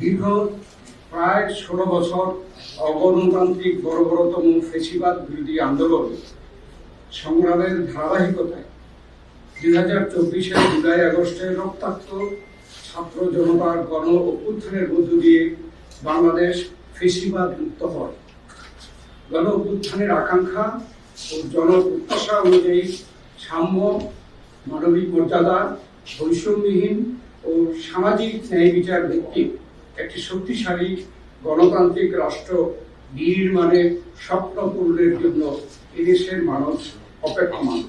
দীর্ঘ প্রায় ষোলো বছর অগণতান্ত্রিক বর্বরতম ফেসিবাদ বিরোধী আন্দোলন সংগ্রামের ধারাবাহিকতায় দুই হাজার চব্বিশের জুলাই আগস্টে রক্তাক্ত ছাত্র জনতার গণ অভ্যুত্থানের মধ্য দিয়ে বাংলাদেশ ফেসিবাদ মুক্ত হয়। গণ অভ্যুত্থানের আকাঙ্ক্ষা ও জন প্রত্যাশা অনুযায়ী সাম্য, মানবিক মর্যাদা, বৈষম্যহীন ও সামাজিক ন্যায় বিচার ভিত্তিক একটি শক্তিশালী গণতান্ত্রিক রাষ্ট্র নির্মাণে স্বপ্ন পূরণের জন্য এদেশের মানুষ অপেক্ষমান।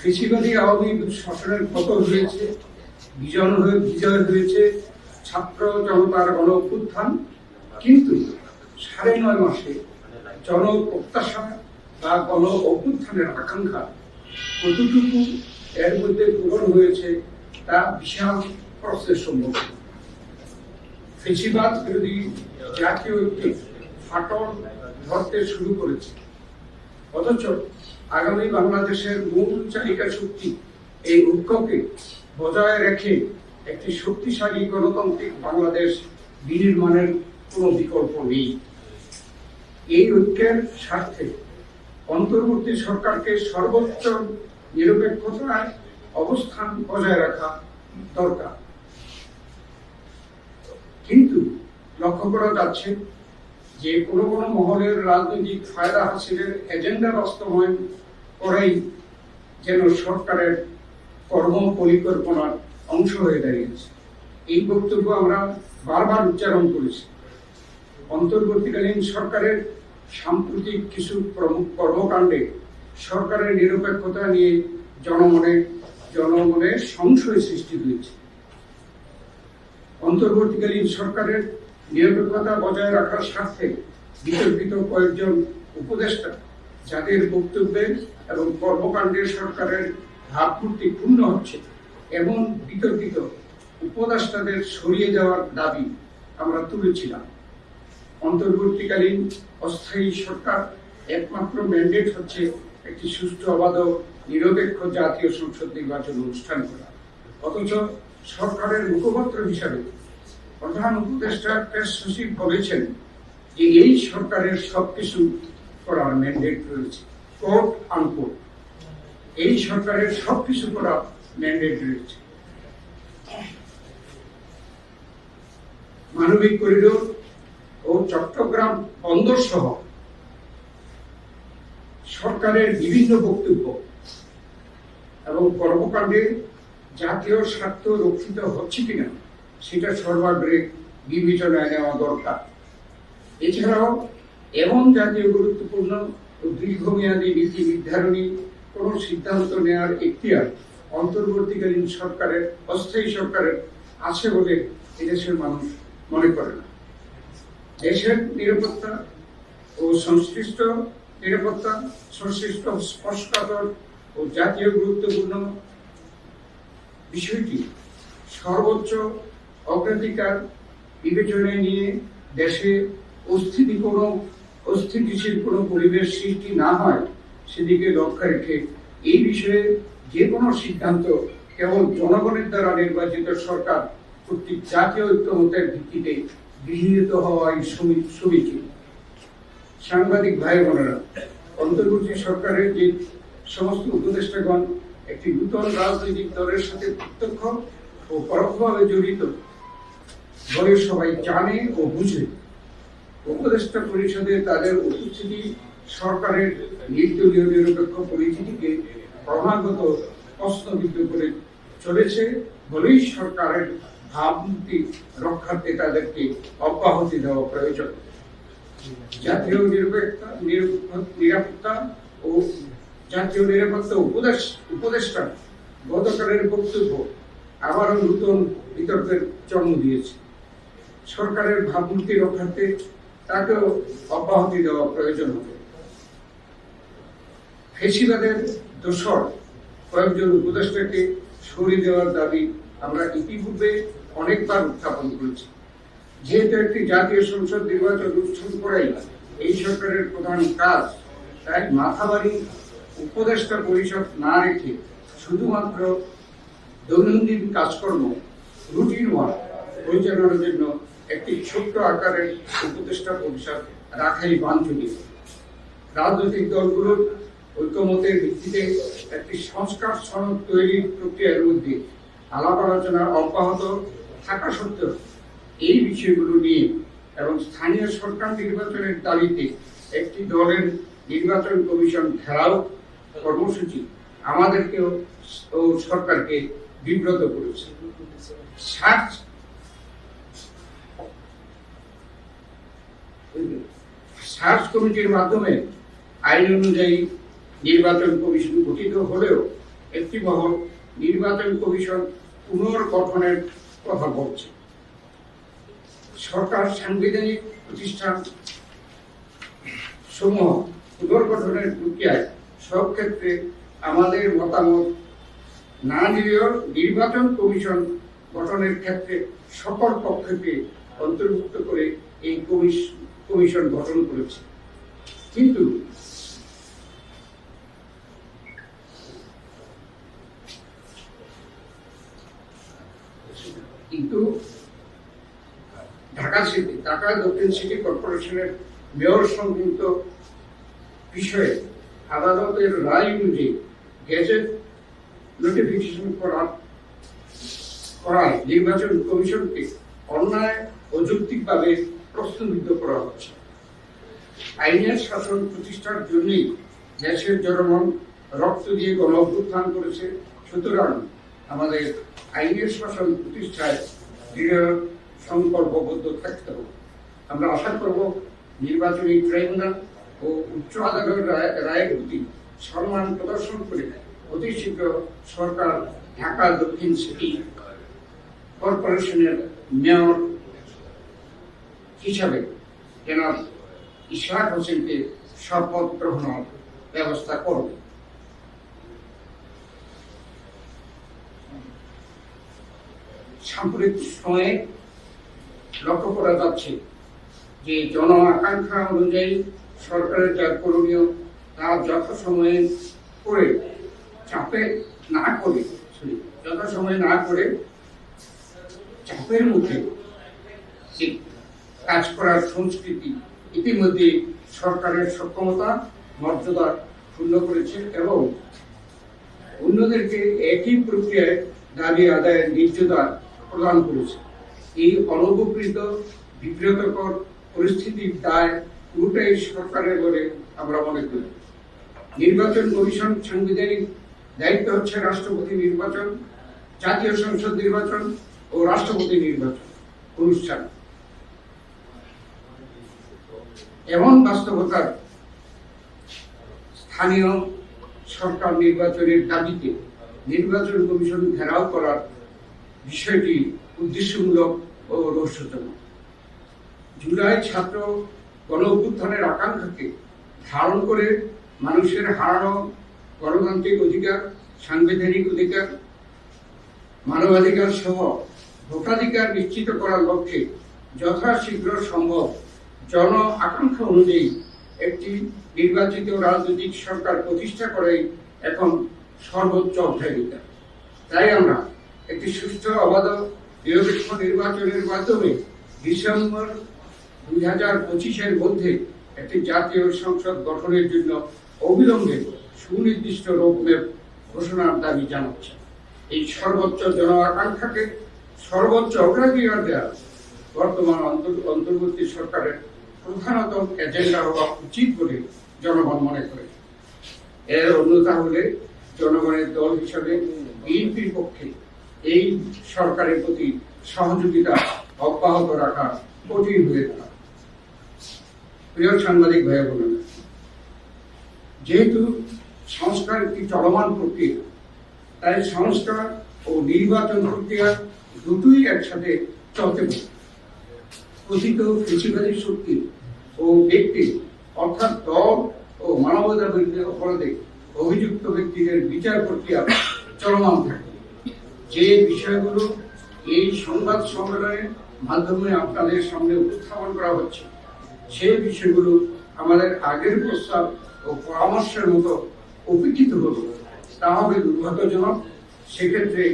ফেসিবাদী আওয়ামী শাসনের পতন হয়েছে বিজন হয়ে, বিজয় হয়েছে ছাত্র জনতার গণ অভ্যুত্থান কিন্তু সাড়ে নয় মাসে জন প্রত্যাশা বা গণ অভ্যুত্থানের আকাঙ্ক্ষা কতটুকু এর মধ্যে পূরণ হয়েছে তা বিশাল প্রশ্নের সম্মুখীন। ফেসিবাদ বিরোধী জাতীয় ঐক্যে ফাটল ধরতে শুরু করেছে। অথচ আগামী বাংলাদেশের মূল চালিকা শক্তি এই ঐক্যকে বজায় রেখে একটি শক্তিশালী গণতান্ত্রিক বাংলাদেশ বিনির্মাণের কোনো বিকল্প নেই। এই ঐক্যের স্বার্থে অন্তর্বর্তী সরকারকে সর্বোচ্চ নিরপেক্ষতায় অবস্থান বজায় রাখা দরকার। কিন্তু লক্ষ্য করা যাচ্ছে যে কোনো কোনো মহলের রাজনৈতিক ফায়দা হাসিলের এজেন্ডা বাস্তবায়ন করাই যেন সরকারের কর্ম পরিকল্পনার অংশ হয়ে দাঁড়িয়েছে। এই বক্তব্য আমরা বারবার উচ্চারণ করেছি। অন্তর্বর্তীকালীন সরকারের সাম্প্রতিক কিছু কর্মকাণ্ডে সরকারের নিরপেক্ষতা নিয়ে জনমনে জনমনে সংশয় সৃষ্টি হয়েছে। অন্তর্বর্তীকালীন সরকারের নিরপেক্ষতা বজায় রাখার স্বার্থে বিতর্কিত কয়েকজন উপদেষ্টা যাদের বক্তব্যে এবং কর্মকাণ্ডে সরকারের ভাবমূর্তি ক্ষুণ্ণ হচ্ছে এমন বিতর্কিত উপদেষ্টাদের সরিয়ে দেওয়ার দাবি আমরা তুলেছিলাম। অন্তর্বর্তীকালীন অস্থায়ী সরকার একমাত্র ম্যান্ডেট হচ্ছে একটি সুষ্ঠু অবাধ নিরপেক্ষ জাতীয় সংসদ নির্বাচন অনুষ্ঠান করা। অথচ সরকারের মুখপাত্র হিসাবে প্রধান উপদেষ্টা প্রেস সচিব বলেছেন যে এই সরকারের সবকিছু করার ম্যান্ডেট রয়েছে কোর্ট আনকোর্ট এই সরকারের সবকিছু করার ম্যান্ডেট রয়েছে। মানবিক করিডোর ও চট্টগ্রাম বন্দর সহ সরকারের বিভিন্ন বক্তব্য এবং কর্মকাণ্ডে জাতীয় স্বার্থ রক্ষিত হচ্ছে কিনা, সেটা সর্বাগ্রে বিবেচনায় নেওয়া দরকার। এছাড়াও, এমন জাতীয় গুরুত্বপূর্ণ ও দীর্ঘমেয়াদী নীতি নির্ধারণী কোন সিদ্ধান্ত নেওয়ার এখতিয়ার অন্তর্বর্তীকালীন সরকারের, অস্থায়ী সরকারের আছে বলে এদেশের মানুষ মনে করে না। দেশের নিরাপত্তা ও সংশ্লিষ্ট নিরাপত্তা, সংশ্লিষ্ট স্পষ্টতর ও জাতীয় গুরুত্বপূর্ণ বিষয়টি সর্বোচ্চ অগ্রাধিকার বিবেচনায় নিয়ে দেশে অস্থিতি কোনো, অস্থিতিশীল কোনো পরিবেশ সৃষ্টি না হয়, সেদিকে লক্ষ্য রেখে এই বিষয়ে যে কোনো সিদ্ধান্ত কেবল জনগণের দ্বারা নির্বাচিত সরকার কর্তৃক জাতীয় ঐক্যমতের ভিত্তিতে গৃহীত হওয়াই সমীচীন সাংবাদিক ভাই বোনেরা অন্তর্বর্তী সরকারের যে সমস্ত উপদেষ্টাগণ একটি নূতন রাজনৈতিক দলের সাথে প্রত্যক্ষ ও পরোক্ষভাবে জড়িত। বলে সবাই জানে ও বুঝে। উপদেষ্টা পরিষদে তাদের উপস্থিতি, সরকারের নির্দলীয় নিরপেক্ষ পরিচিতিকে ক্রমাগত প্রশ্নবিদ্ধ করে চলেছে। বলেই সরকারের ভাবমূর্তি রক্ষার্থে তাদেরকে অব্যাহতি দেওয়া প্রয়োজন। জাতীয় নিরপেক্ষতা নিরপ- নিরাপত্তা ও জাতীয় নিরাপত্তা উপদেশ উপদেষ্টা গতকালের বক্তব্য আবারও নতুন বিতর্কের জন্ম দিয়েছে। সরকারের ভাবমূর্তি রক্ষার্থে তাকেও অব্যাহতি দেওয়া প্রয়োজন হবে। ফেসিবাদের দোসর কয়েকজন উপদেষ্টাকে সরিয়ে দেওয়ার দাবি আমরা ইতিপূর্বে অনেকবার উত্থাপন করেছি। যেহেতু একটি জাতীয় সংসদ নির্বাচন অনুষ্ঠান করাই এই সরকারের প্রধান কাজ, তাই মাথাবাড়ি উপদেষ্টা পরিষদ না রেখে শুধুমাত্র দৈনন্দিন কাজকর্ম রুটিন ওয়ার্ক পরিচালনার জন্য একটি ছোট্ট আকারের উপদেষ্টা পরিষদ রাখাই বাঞ্ছনীয়। রাজনৈতিক দলগুলোর ঐক্যমতের ভিত্তিতে একটি সংস্কার সনদ তৈরির প্রক্রিয়ার মধ্যে আলাপ আলোচনা অব্যাহত থাকা সত্ত্বেও এই বিষয়গুলো নিয়ে এবং স্থানীয় সরকার নির্বাচনের দাবিতে একটি দলের নির্বাচন কমিশন ঘেরাও কর্মসূচি আমাদেরকেও ও সরকারকে বিব্রত করেছে। সার্চ সার্চ কমিটির মাধ্যমে আইন অনুযায়ী নির্বাচন কমিশন গঠিত হলেও একটি মহল নির্বাচন কমিশন পুনর্গঠনের কথা বলছে। সরকার সাংবিধানিক প্রতিষ্ঠান সমূহ পুনর্গঠনের প্রক্রিয়ায় সব ক্ষেত্রে আমাদের মতামত না নিলেও নির্বাচন কমিশন গঠনের ক্ষেত্রে সকল পক্ষকে অন্তর্ভুক্ত করে এই কমিশন গঠন করেছে। কিন্তু কিন্তু ঢাকা সিটি, ঢাকা দক্ষিণ সিটি কর্পোরেশনের মেয়র সংক্রান্ত বিষয়ে আদালতের রায় অনুযায়ী গেজেট নোটিফিকেশন করা করায় নির্বাচন কমিশনকে অন্যায় অযৌক্তিকভাবে প্রশ্নবিদ্ধ করা হচ্ছে। আইনের শাসন প্রতিষ্ঠার জন্যই দেশের জনগণ রক্ত দিয়ে গণ অভ্যুত্থান করেছে। সুতরাং আমাদের আইনের শাসন প্রতিষ্ঠায় দৃঢ় সংকল্পবদ্ধ থাকতে হবে। আমরা আশা করব নির্বাচনী ট্রাইব্যুনাল ও উচ্চ আদালতের রায়- রায়ের প্রতি সম্মান প্রদর্শন করে অতি শীঘ্র সরকার ঢাকা, দক্ষিণ সিটি কর্পোরেশনের মেয়র হিসাবে জনাব ইশরাক হোসেনকে শপথ গ্রহণের ব্যবস্থা করবে। সাম্প্রতিক সময়ে লক্ষ্য করা যাচ্ছে যে জন আকাঙ্ক্ষা অনুযায়ী সরকারের যা করণীয় তা যথাসময়ে করে, চাপে না করে যথাসময়ে না করে, চাপের মুখে যে কাজ করার সংস্কৃতি ইতিমধ্যে সরকারের সক্ষমতা, মর্যাদা ক্ষুণ্ণ করেছে এবং অন্যদেরকে একই প্রক্রিয়ায় দাবি আদায়ের নির্যাতন প্রদান করেছে। এই অনুপকৃত বিব্রতকর পরিস্থিতির দায় পুরোটাই সরকারের বলে আমরা মনে করি। নির্বাচন কমিশন সাংবিধানিক দায়িত্ব হচ্ছে রাষ্ট্রপতি নির্বাচন, জাতীয় সংসদ নির্বাচন ও রাষ্ট্রপতি নির্বাচন অনুষ্ঠান। এমন বাস্তবতার স্থানীয় সরকার নির্বাচনের দাবিতে নির্বাচন কমিশন ঘেরাও করার বিষয়টি উদ্দেশ্যমূলক ও রহস্যজনক। জুলাই ছাত্র গণ অভ্যুত্থানের আকাঙ্ক্ষাকে ধারণ করে মানুষের হারানো গণতান্ত্রিক অধিকার, সাংবিধানিক অধিকার, মানবাধিকার সহ ভোটাধিকার নিশ্চিত করার লক্ষ্যে যথাশীঘ্র সম্ভব জন আকাঙ্ক্ষা অনুযায়ী একটি নির্বাচিত রাজনৈতিক সরকার প্রতিষ্ঠা করাই এখন সর্বোচ্চ অগ্রাধিকার। তাই আমরা একটি সুষ্ঠু, অবাধ, নিরপেক্ষ নির্বাচনের মাধ্যমে ডিসেম্বর দুই হাজার পঁচিশের মধ্যে একটি জাতীয় সংসদ গঠনের জন্য অবিলম্বে সুনির্দিষ্ট রোডম্যাপ ঘোষণার দাবি জানাচ্ছে। এই সর্বোচ্চ জন আকাঙ্ক্ষাকে সর্বোচ্চ অগ্রাধিকার দেওয়া বর্তমান অন্তর্বর্তী সরকারের প্রধানত এজেন্ডা হওয়া উচিত বলে জনগণ মনে করে। এর অন্যতা হলে জনগণের দল হিসাবে বিএনপির পক্ষে এই সরকারের প্রতি সহযোগিতা অব্যাহত রাখা কঠিন হয়ে দাঁড়ায় প্রিয় সাংবাদিক ভাই বোনেরা, যেহেতু সংস্কার একটি চলমান প্রক্রিয়া, তাই সংস্কার ও নির্বাচন প্রক্রিয়া দুটোই একসাথে চলতে পারে। কথিত ফেসিবাদী শক্তি ও ব্যক্তি, অর্থাৎ দল ও মানবতার বিরুদ্ধে অপরাধে অভিযুক্ত ব্যক্তিদের বিচার প্রক্রিয়া চলমান থাকে। যে বিষয়গুলো এই সংবাদ সম্মেলনের মাধ্যমে আপনাদের সামনে উপস্থাপন করা হচ্ছে সেই বিষয়গুলো আমাদের আগের প্রস্তাব ও পরামর্শের মতো উপেক্ষিত হলো তা হবে দুর্ভাগ্যজনক সেক্ষেত্রে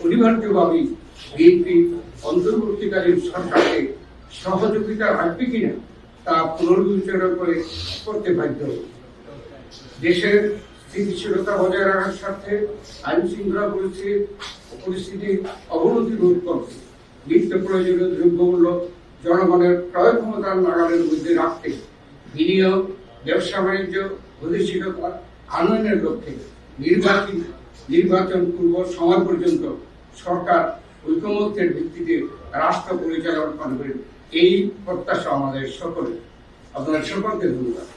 অনিবার্যভাবেই বিএনপি অন্তর্বর্তীকালীন সরকারকে সহযোগিতা রাখবে কিনা তা পুনর্বিবেচনা করে করতে বাধ্য। দেশের স্থিতিশীলতা বজায় রাখার স্বার্থে আইন শৃঙ্খলা পরিস্থিতি পরিস্থিতির অবনতি রোধ করতে নিত্য প্রয়োজনীয় দ্রব্যমূল্য জনগণের ক্রয় ক্ষমতার নাগালের মধ্যে রাখতে বিনিয়োগ, ব্যবসা বাণিজ্য গতিশীলতা আনয়নের লক্ষ্যে নির্বাচন নির্বাচন পূর্ব সময় পর্যন্ত সরকার ঐকমত্যের ভিত্তিতে রাষ্ট্র পরিচালনা করবেন। এই প্রত্যাশা আমাদের সকলে আপনার সকলকে ধন্যবাদ।